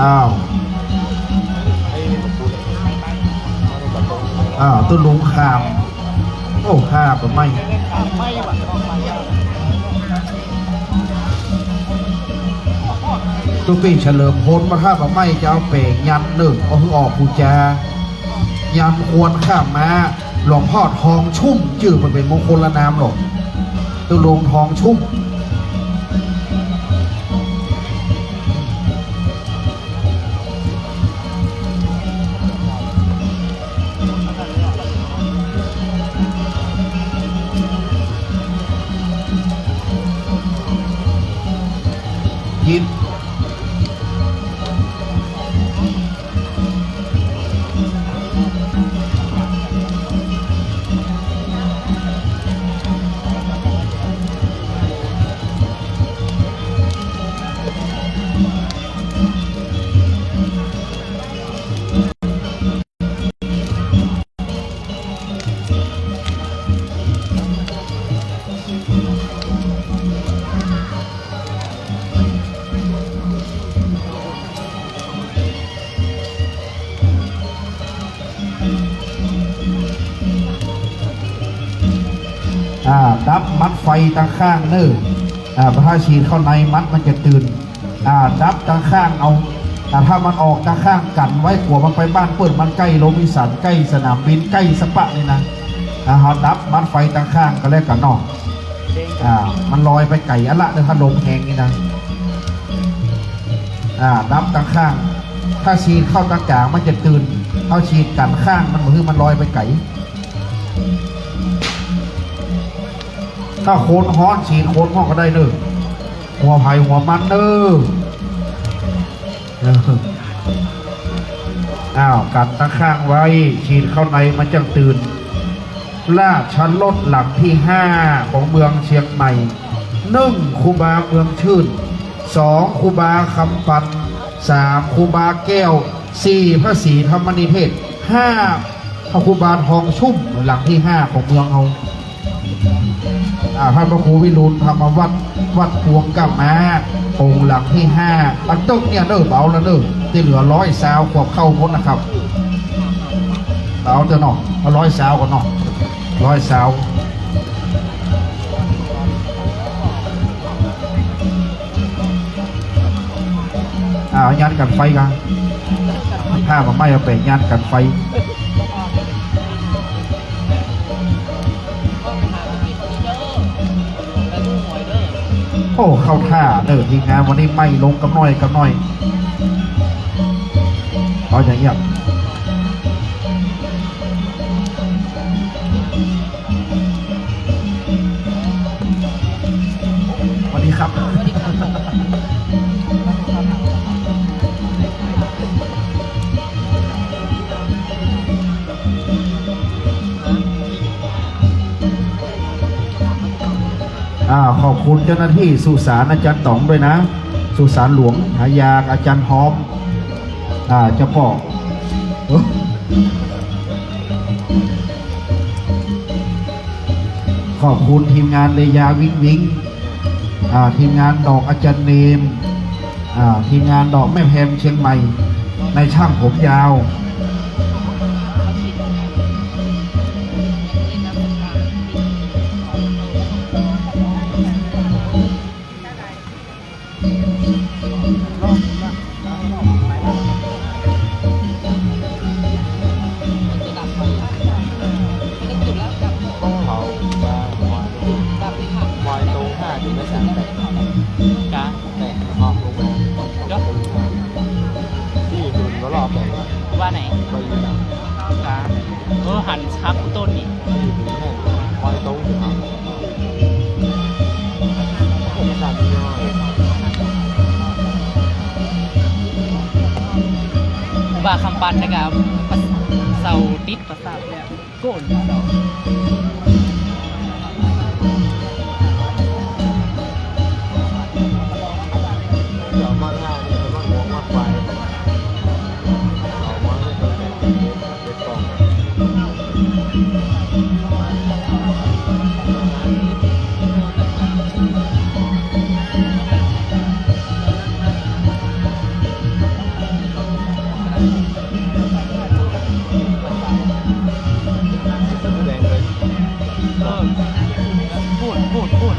อ้าว อ้าวต้นลุงขาม โอ้ข้าก็ไม่ตุปีเฉลิมพลมาถ้าแบบไม่จะเอาเป่งยันหนึ่งเอาคือออกกูจายันควรข้ามมาหลวงพ่อทองชุ่ม จื่อมันเป็นมงคลละนามหรอกตุลงทองชุ่ม ยิ อ่าดับมัดไฟตั้งข้างเนออ่าพระถ้าฉีดเข้าในมัดมันจะตื่นอ่าดับตั้งข้างเอาแต่ถ้ามันออกตั้งข้างกันไว้กลัวมันไปบ้านเปิดมันใกล้โรบินสันใกล้สนามบินใกล้สปะนี่นะอ่าฮอดับมัดไฟตั้งข้างก็แล้วกันนอกอ่ามันลอยไปไก่อะละเดี๋ยวถ้าลมแหงนี่นะอ่าดับตั้งข้าง ถ้าฉีดเข้าตั้งกลางมันจะตื่นเอาฉีดกันข้างมันมือมันลอยไปไก่ ถ้าโคนฮ้อนฉีดโคนห้องก็ได้เนอะหัวไผ่หัวมันเนอะเอออ้าวกัดตะข้างไว้ ฉีดเข้าในมันจังตื่นราชั้นรถหลังที่ห้าของเมืองเชียงใหม่หนึ่งคูบาเมืองชื่นสองคูบาคำปันสามคูบาแก้วสี่พระศรีธรรมนิเทศห้าพระคูบาทองชุ่มหลังที่ห้าของเมืองเอา พระพระครูวิรุณธรรมวัดวัดพวงกับมาองค์หลังที่ห้าปันตึกเนี่ยเนอเบาแล้วเนอที่เหลือร้อยสาวขวบเข้าพ้นนะครับเบาจะหนอเอร้อยสาวก่อนหนอร้อยสาวอ่ายันกันไฟกันถ้ามันไม่เอาเป็นยันกันไฟ อ้เข้าท่าเนอทีมงานวันนี้ไม่ลงกับน้อยกับน้อยเอาอย่างเงี้ย ขอบคุณเจ้าหน้าที่สุสานอาจารย์ต๋องด้วยนะ สุสานหลวงหายากอาจารย์หอมอ่าเจ้าพ่อขอบคุณทีมงานเลยาวิงวิงอ่าทีมงานดอกอาจารย์เนมอ่าทีมงานดอกแม่แพมเชียงใหม่ ในช่างผมยาว ว่าไหนไปอยู่นะคะเออหันชักต้นนี่ บาคำปันนะครับเสาติดประสาทเนี่ยโกนเสาเแดงเลยพูดพูดพูด